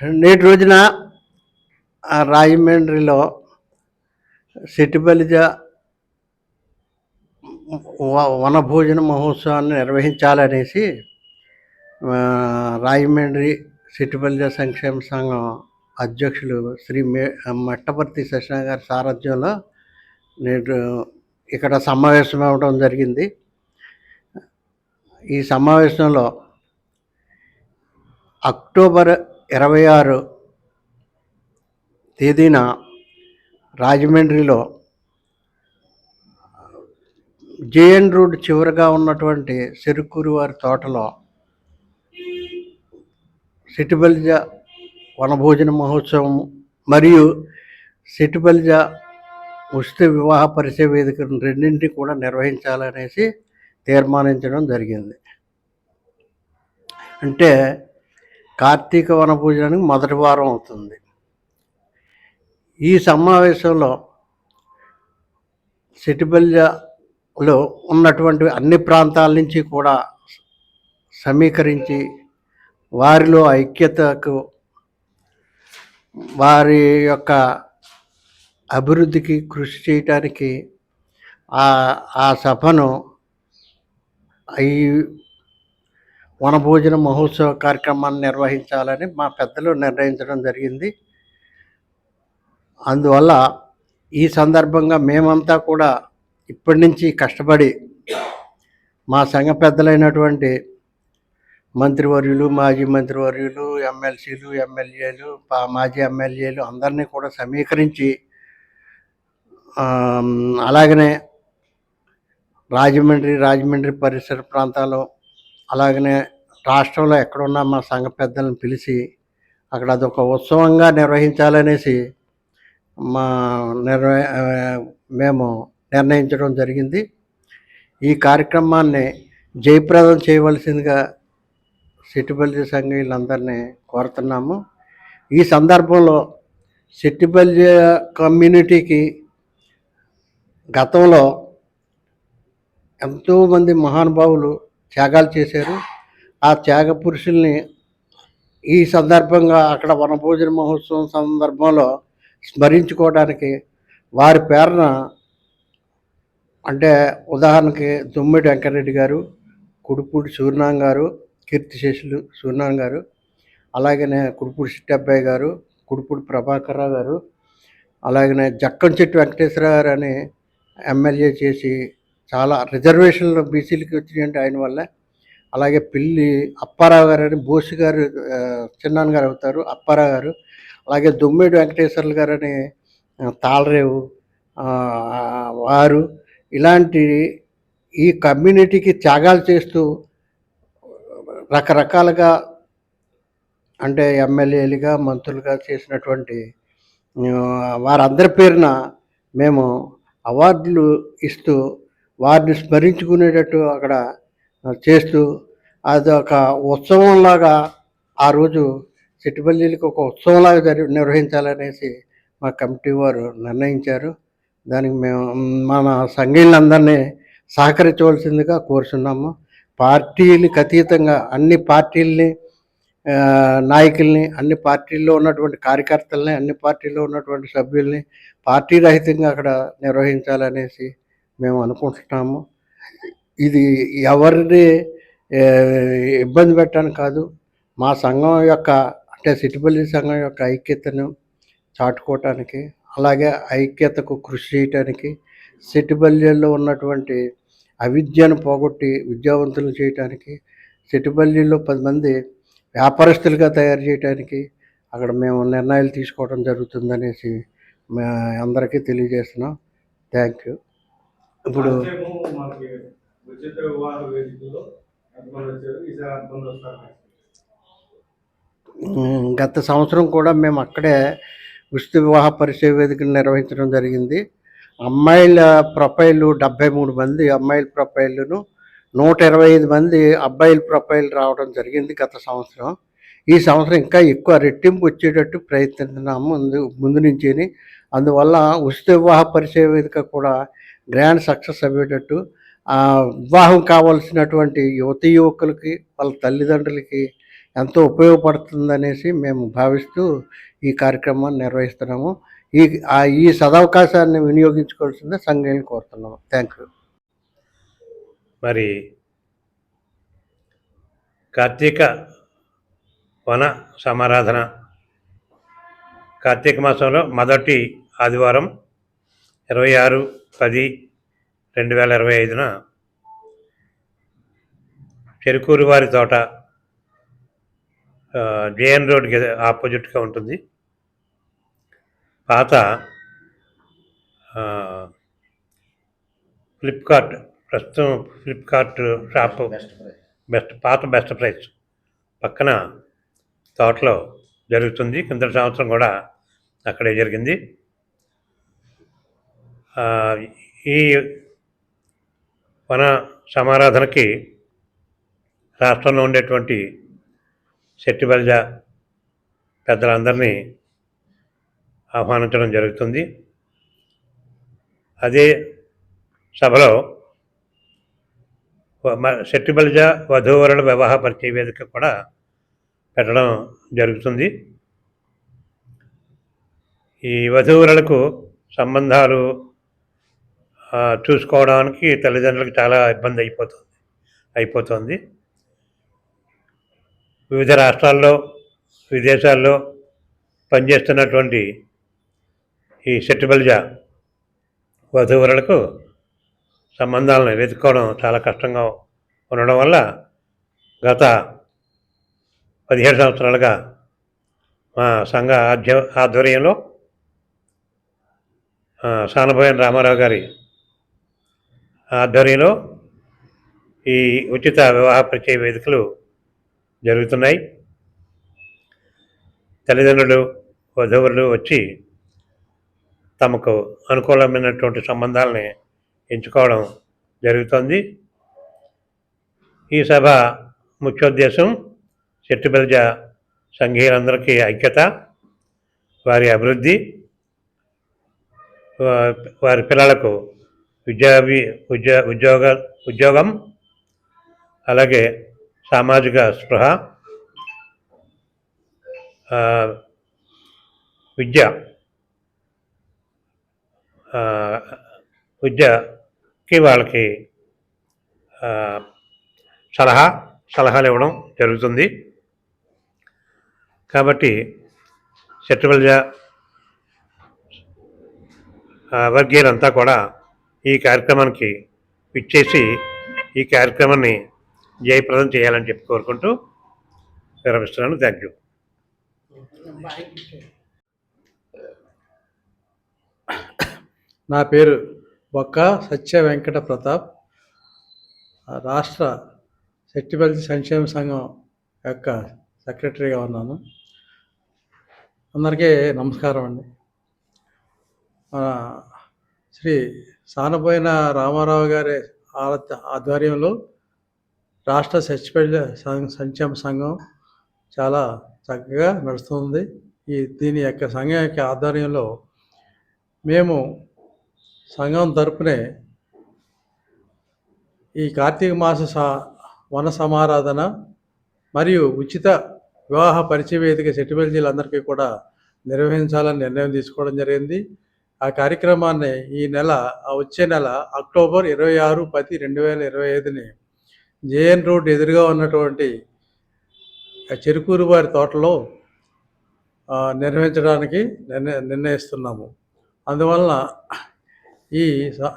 నేటి రోజున రాజమండ్రిలో సిటిబలిజ వ- వనభోజన మహోత్సవాన్ని నిర్వహించాలనేసి రాజమండ్రి సిటిబలిజ సంక్షేమ సంఘం అధ్యక్షులు శ్రీ మే మట్టపర్తి సత్యనారాయణ గారి సారథ్యంలో నేడు ఇక్కడ సమావేశం అవ్వడం జరిగింది. ఈ సమావేశంలో అక్టోబర్ ఇరవై ఆరు తేదీన రాజమండ్రిలో జేఎన్ రోడ్ చివరగా ఉన్నటువంటి చెరుకూరు వారి తోటలో సిటిబల్జ వనభోజన మహోత్సవం మరియు సిటిబల్జ ఉచిత వివాహ పరిచయ వేదికను రెండింటిని కూడా నిర్వహించాలనేసి తీర్మానించడం జరిగింది. అంటే కార్తీక వనభోజనానికి మొదటి వారం అవుతుంది. ఈ సమావేశంలో సిటిబల్జలో ఉన్నటువంటి అన్ని ప్రాంతాల నుంచి కూడా సమీకరించి వారిలో ఐక్యతకు వారి యొక్క అభివృద్ధికి కృషి చేయటానికి ఆ ఆ సభను ఈ వనభోజన మహోత్సవ కార్యక్రమాన్ని నిర్వహించాలని మా పెద్దలు నిర్ణయించడం జరిగింది. అందువల్ల ఈ సందర్భంగా మేమంతా కూడా ఇప్పటి నుంచి కష్టపడి మా సంఘ పెద్దలైనటువంటి మంత్రివర్యులు మాజీ మంత్రివర్యులు ఎమ్మెల్సీలు ఎమ్మెల్యేలు పా- మాజీ ఎమ్మెల్యేలు అందరినీ కూడా సమీకరించి అలాగనే రాజమండ్రి రాజమండ్రి పరిసర ప్రాంతాలు అలాగనే రాష్ట్రంలో ఎక్కడున్న మా సంఘ పెద్దలను పిలిచి అక్కడ అదొక ఉత్సవంగా నిర్వహించాలనేసి మా నిర్వ మేము నిర్ణయించడం జరిగింది. ఈ కార్యక్రమాన్ని జయప్రదం చేయవలసిందిగా సిట్టిబల్జీ సంఘీయులందరినీ కోరుతున్నాము. ఈ సందర్భంలో సిట్టిబల్జీ కమ్యూనిటీకి గతంలో ఎంతోమంది మహానుభావులు త్యాగాలు చేశారు. ఆ త్యాగ పురుషుల్ని ఈ సందర్భంగా అక్కడ వనభోజన మహోత్సవం సందర్భంలో స్మరించుకోవడానికి వారి పేరున అంటే ఉదాహరణకి దుమ్మిడి వెంకరెడ్డి గారు కుడుపూడి సూర్యనారాయణ గారు కీర్తిశేషులు సూర్యనారాయణ గారు అలాగనే కుడుపూడి సిట్టబ్బాయి గారు కుడుపూడి ప్రభాకర్రావు గారు అలాగనే జక్కంచెట్టు వెంకటేశ్వర గారు అని ఎమ్మెల్యే చేసి చాలా రిజర్వేషన్లు బీసీలకి వచ్చినాయంటే ఆయన వల్ల. అలాగే పిల్లి అప్పారావు గారు అని బోసి గారు చిన్నాన్న గారు అవుతారు అప్పారావు గారు. అలాగే దొమ్మేడు వెంకటేశ్వర్లు గారు అని తాళరేవు వారు. ఇలాంటి ఈ కమ్యూనిటీకి త్యాగాలు చేస్తూ రకరకాలుగా అంటే ఎమ్మెల్యేలుగా మంత్రులుగా చేసినటువంటి వారందరి పేరున మేము అవార్డులు ఇస్తూ వారిని స్మరించుకునేటట్టు అక్కడ చేస్తూ అదొక ఉత్సవంలాగా ఆ రోజు చిట్టుపల్లికి ఒక ఉత్సవంలాగా జరి నిర్వహించాలనేసి మా కమిటీ వారు నిర్ణయించారు. దానికి మేము మన సంఘీయులందరినీ సహకరించవలసిందిగా కోరుచున్నాము. పార్టీలకు అతీతంగా అన్ని పార్టీల్ని నాయకుల్ని అన్ని పార్టీల్లో ఉన్నటువంటి కార్యకర్తల్ని అన్ని పార్టీల్లో ఉన్నటువంటి సభ్యుల్ని పార్టీ రహితంగా అక్కడ నిర్వహించాలనేసి మేము అనుకుంటున్నాము. ఇది ఎవరిని ఇబ్బంది పెట్టడానికి కాదు. మా సంఘం యొక్క అంటే సిటిపల్లి సంఘం యొక్క ఐక్యతను చాటుకోవటానికి అలాగే ఐక్యతకు కృషి చేయటానికి సిటిపల్లిలో ఉన్నటువంటి అవిద్యను పోగొట్టి విద్యావంతులు చేయటానికి సిటిపల్లిలో పది మంది వ్యాపారస్తులుగా తయారు చేయడానికి అక్కడ మేము నిర్ణయాలు తీసుకోవడం జరుగుతుందనేసి మే అందరికీ తెలియజేస్తున్నాం. Thank you. ఇప్పుడు గత సంవత్సరం కూడా మేము అక్కడే ఉచిత వివాహ పరిచయ వేదికలు నిర్వహించడం జరిగింది. అమ్మాయిల ప్రొఫైల్ డెబ్బై మూడు మంది అమ్మాయిల ప్రొఫైల్ను నూట ఇరవై ఐదు మంది అబ్బాయిల ప్రొఫైల్ రావడం జరిగింది గత సంవత్సరం. ఈ సంవత్సరం ఇంకా ఎక్కువ రెట్టింపు వచ్చేటట్టు ప్రయత్నిస్తున్నాము ముందు ముందు నుంచి అందువల్ల ఉచిత వివాహ పరిచయ వేదిక కూడా గ్రాండ్ సక్సెస్ అయ్యేటట్టు ఆ వివాహం కావాల్సినటువంటి యువతి యువకులకి వాళ్ళ తల్లిదండ్రులకి ఎంతో ఉపయోగపడుతుందనేసి మేము భావిస్తూ ఈ కార్యక్రమాన్ని నిర్వహిస్తున్నాము. ఈ ఈ సదవకాశాన్ని వినియోగించుకోవాల్సిందే సంఘాన్ని కోరుతున్నాము. Thank you. మరి కార్తీక వన సమారాధన కార్తీక మాసంలో మొదటి ఆదివారం ఇరవై ఆరు పది రెండు వేల ఇరవై ఐదున చెరుకూరు వారి తోట జేఎన్ రోడ్కి ఆపోజిట్గా ఉంటుంది. పాత ఫ్లిప్కార్ట్ ప్రస్తుతం ఫ్లిప్కార్ట్ షాప్ బెస్ట్ పాత బెస్ట్ ప్రైస్. పక్కన తోటలో జరుగుతుంది. కింద సంవత్సరం కూడా అక్కడే జరిగింది. ఈ వన సమారాధనకి రాష్ట్రంలో ఉండేటువంటి శెట్టి బలిజ పెద్దలందరినీ ఆహ్వానించడం జరుగుతుంది. అదే సభలో మ- శెట్టి బలిజ వధూవరుల వివాహ పరిచయ వేదిక కూడా పెట్టడం జరుగుతుంది. ఈ వధూవరులకు సంబంధాలు చూసుకోవడానికి తల్లిదండ్రులకు చాలా ఇబ్బంది అయిపోతుంది అయిపోతుంది. వివిధ రాష్ట్రాల్లో విదేశాల్లో పనిచేస్తున్నటువంటి ఈ సెట్టిబల్జ వధూవరులకు సంబంధాలను వెతుక్కోవడం చాలా కష్టంగా ఉండడం వల్ల గత పదిహేడు సంవత్సరాలుగా మా సంఘ ఆధ్య ఆధ్వర్యంలో ఆ, రామారావు గారి ఆధ్వర్యంలో ఈ ఉచిత వివాహ పరిచయ వేదికలు జరుగుతున్నాయి. తల్లిదండ్రులు వధువులు వచ్చి తమకు అనుకూలమైనటువంటి సంబంధాలని ఎంచుకోవడం జరుగుతుంది. ఈ సభ ముఖ్యోద్దేశం చెట్టుబెల్జ సంఘీయులందరికీ ఐక్యత వారి అభివృద్ధి వారి పిల్లలకు విద్యాభి ఉద్యో ఉద్యోగ ఉద్యోగం అలాగే సామాజిక స్పృహ విద్య విద్యకి వాళ్ళకి సలహా సలహాలు ఇవ్వడం జరుగుతుంది. కాబట్టి శత్రుబల్జ వర్గీయులంతా కూడా ఈ కార్యక్రమానికి పిచ్చేసి ఈ కార్యక్రమాన్ని జయప్రదం చేయాలని చెప్పి కోరుకుంటూ విరమిస్తున్నాను థ్యాంక్ యూ నా పేరు బొక్క సత్య వెంకట ప్రతాప్. రాష్ట్ర శెట్టిపల్లి సంక్షేమ సంఘం యొక్క సెక్రటరీగా ఉన్నాను. అందరికీ నమస్కారం అండి. శ్రీ సానపోయిన రామారావు గారి ఆధ్వర్యంలో రాష్ట్ర శశిపల్లి సంక్షేమ సంఘం చాలా చక్కగా నడుస్తుంది. ఈ దీని యొక్క సంఘం యొక్క ఆధ్వర్యంలో మేము సంఘం తరపునే ఈ కార్తీక మాస సా వన సమారాధన మరియు ఉచిత వివాహ పరిచయ వేదిక సెటిబెల్జీలందరికీ కూడా నిర్వహించాలని నిర్ణయం తీసుకోవడం జరిగింది. ఆ కార్యక్రమాన్ని ఈ నెల వచ్చే నెల అక్టోబర్ ఇరవై ఆరు పది రెండు వేల ఇరవై ఐదుని జేఎన్ రోడ్ ఎదురుగా ఉన్నటువంటి చెరుకూరు వారి తోటలో నిర్వహించడానికి నిర్ణయ నిర్ణయిస్తున్నాము. అందువలన ఈ స-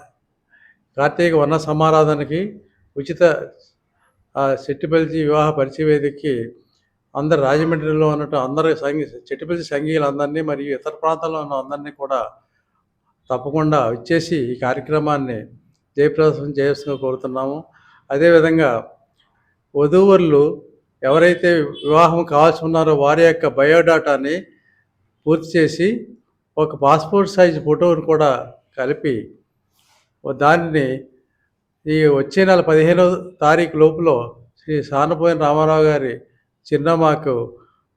కార్తీక వన సమారాధనకి ఉచిత చెట్టుపల్లి చెట్టిపల్లి వివాహ పరిచయవేదికకి అందరు రాజమండ్రిలో ఉన్నట్టు అందరి సంఘీ చెట్టిపల్లి సంఘీయులందరినీ మరియు ఇతర ప్రాంతాల్లో ఉన్న అందరినీ కూడా తప్పకుండా వచ్చేసి ఈ కార్యక్రమాన్ని జయప్రదం చేయాల్సిందిగా కోరుతున్నాము. అదేవిధంగా వధూవరులు ఎవరైతే వివాహం కావాల్సి ఉన్నారో వారి యొక్క బయోడాటాని పూర్తి చేసి ఒక పాస్పోర్ట్ సైజ్ ఫోటోను కూడా కలిపి దానిని ఈ వచ్చే నెల పదిహేనవ తారీఖు లోపల శ్రీ సానపోయిన రామారావు గారి చిరునామాకు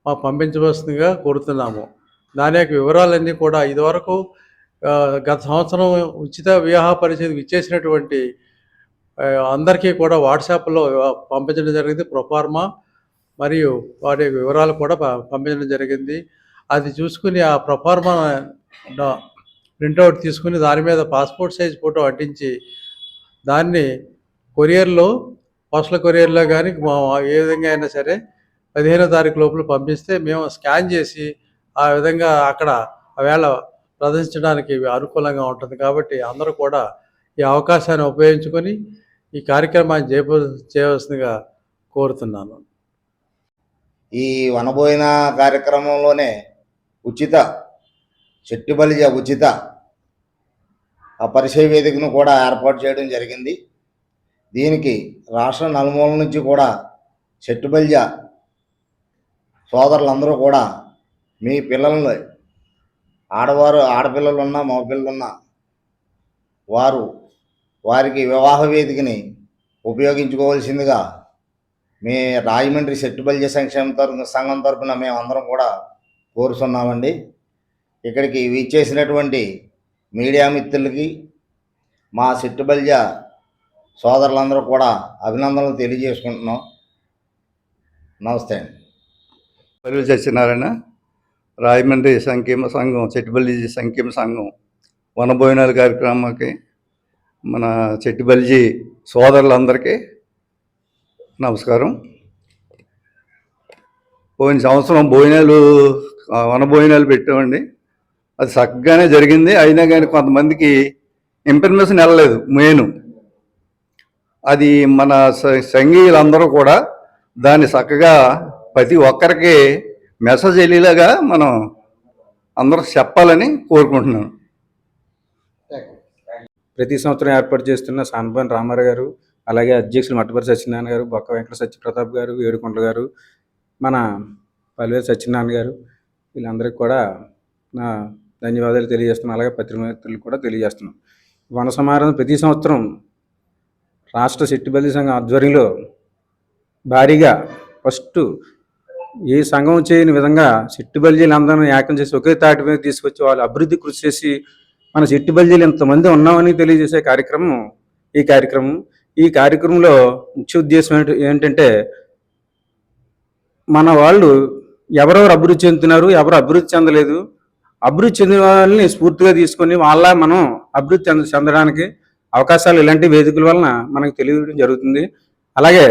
మా పంపించవలసిందిగా కోరుతున్నాము. దాని యొక్క వివరాలన్నీ కూడా ఇదివరకు గత సంవత్సరం ఉచిత వివాహ పరిచయం ఇచ్చేసినటువంటి అందరికీ కూడా వాట్సాప్లో పంపించడం జరిగింది. ప్రొఫార్మా మరియు వాటి వివరాలు కూడా పంపించడం జరిగింది. అది చూసుకుని ఆ ప్రొఫార్మా ప్రింట్అవుట్ తీసుకుని దాని మీద పాస్పోర్ట్ సైజ్ ఫోటో అంటించి దాన్ని కొరియర్లో పోస్టల్ కొరియర్లో కానీ ఏ విధంగా అయినా సరే పదిహేనో తారీఖు లోపల పంపిస్తే మేము స్కాన్ చేసి ఆ విధంగా అక్కడ ఆవేళ ప్రదర్శించడానికి అనుకూలంగా ఉంటుంది కాబట్టి అందరూ కూడా ఈ అవకాశాన్ని ఉపయోగించుకొని ఈ కార్యక్రమాన్ని చేప చేయవలసిందిగా కోరుతున్నాను. ఈ వనబోయిన కార్యక్రమంలోనే ఉచిత చెట్టుబలిజ ఉచిత ఆ పరిచయ వేదికను కూడా ఏర్పాటు చేయడం జరిగింది. దీనికి రాష్ట్ర నలుమూల నుంచి కూడా చెట్టుబలిజ సోదరులందరూ కూడా మీ పిల్లల్ని ఆడవారు ఆడపిల్లలు ఉన్నా మగపిల్లలు ఉన్నా వారు వారికి వివాహ వేదికని ఉపయోగించుకోవాల్సిందిగా మీ రాజమండ్రి సెట్టుబల్య సంక్షేమ తరఫున సంఘం తరఫున మేమందరం కూడా కోరుతున్నామండి. ఇక్కడికి విచ్చేసినటువంటి మీడియా మిత్రులకి మా సెట్టుబల్జ సోదరులందరూ కూడా అభినందనలు తెలియజేసుకుంటున్నాం. నమస్తే అండి. సత్యనారాయణ రాజమండ్రి సంక్షేమ సంఘం చెట్టుబల్లి సంక్షేమ సంఘం వనభోజనాల కార్యక్రమానికి మన చెట్టిబల్జీ సోదరులందరికీ నమస్కారం. పోయిన సంవత్సరం భోజనాలు వనభోజనాలు పెట్టామండి. అది చక్కగానే జరిగింది. అయినా కానీ కొంతమందికి ఇన్ఫర్మేషన్ వెళ్ళలేదు మెయిన్. అది మన సంఘీయులందరూ కూడా దాన్ని చక్కగా ప్రతి ఒక్కరికి మెసేజ్ వెళ్ళేలాగా మనం అందరూ చెప్పాలని కోరుకుంటున్నాను. ప్రతి సంవత్సరం ఏర్పాటు చేస్తున్న సాన్బన్ రామారావు గారు అలాగే అధ్యక్షులు మట్టపరి సత్యనారాయణ గారు బొక్క వెంకట సత్యప్రతాప్ గారు ఏడుకొండల గారు మన పల్లె సత్యనారాయణ గారు వీళ్ళందరికీ కూడా నా ధన్యవాదాలు తెలియజేస్తున్నాను. అలాగే పత్రికలు కూడా తెలియజేస్తున్నాను. వన సమారం ప్రతి సంవత్సరం రాష్ట్ర శెట్టిబల్లి సంఘం ఆధ్వర్యంలో భారీగా ఫస్ట్ ఏ సంఘం చేయని విధంగా శెట్టిబల్జీలందరినీ ఏకం చేసి ఒకే తాటి మీద తీసుకొచ్చి వాళ్ళు అభివృద్ధి కృషి చేసి మన చెట్టు బల్జీలు ఎంతమంది ఉన్నామని తెలియజేసే కార్యక్రమం ఈ కార్యక్రమం. ఈ కార్యక్రమంలో ముఖ్య ఉద్దేశం ఏంటి ఏంటంటే మన వాళ్ళు ఎవరెవరు అభివృద్ధి చెందుతున్నారు ఎవరు అభివృద్ధి చెందలేదు. అభివృద్ధి చెందిన వాళ్ళని స్ఫూర్తిగా తీసుకొని వాళ్ళ మనం అభివృద్ధి చెంద చెందడానికి అవకాశాలు ఇలాంటి వేదికల వలన మనకు తెలియడం జరుగుతుంది. అలాగే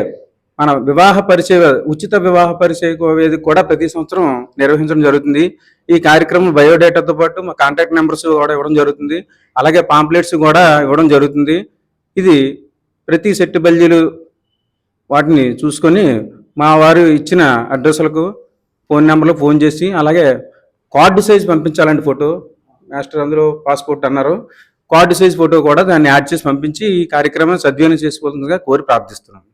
మన వివాహ పరిచయ ఉచిత వివాహ పరిచయ వేదిక కూడా ప్రతి సంవత్సరం నిర్వహించడం జరుగుతుంది. ఈ కార్యక్రమం బయోడేటాతో పాటు మా కాంటాక్ట్ నెంబర్స్ కూడా ఇవ్వడం జరుగుతుంది. అలాగే పాంప్లెట్స్ కూడా ఇవ్వడం జరుగుతుంది. ఇది ప్రతి సెట్ బల్జీలు వాటిని చూసుకొని మా వారు ఇచ్చిన అడ్రస్లకు ఫోన్ నెంబర్లో ఫోన్ చేసి అలాగే కార్డు సైజ్ పంపించాలండి ఫోటో. మాస్టర్ అందులో పాస్పోర్ట్ అన్నారు. కార్డు సైజ్ ఫోటో కూడా దాన్ని యాడ్ చేసి పంపించి ఈ కార్యక్రమం సద్వినియోగం చేసుకోవాల్సిందిగా కోరి ప్రార్థిస్తున్నాను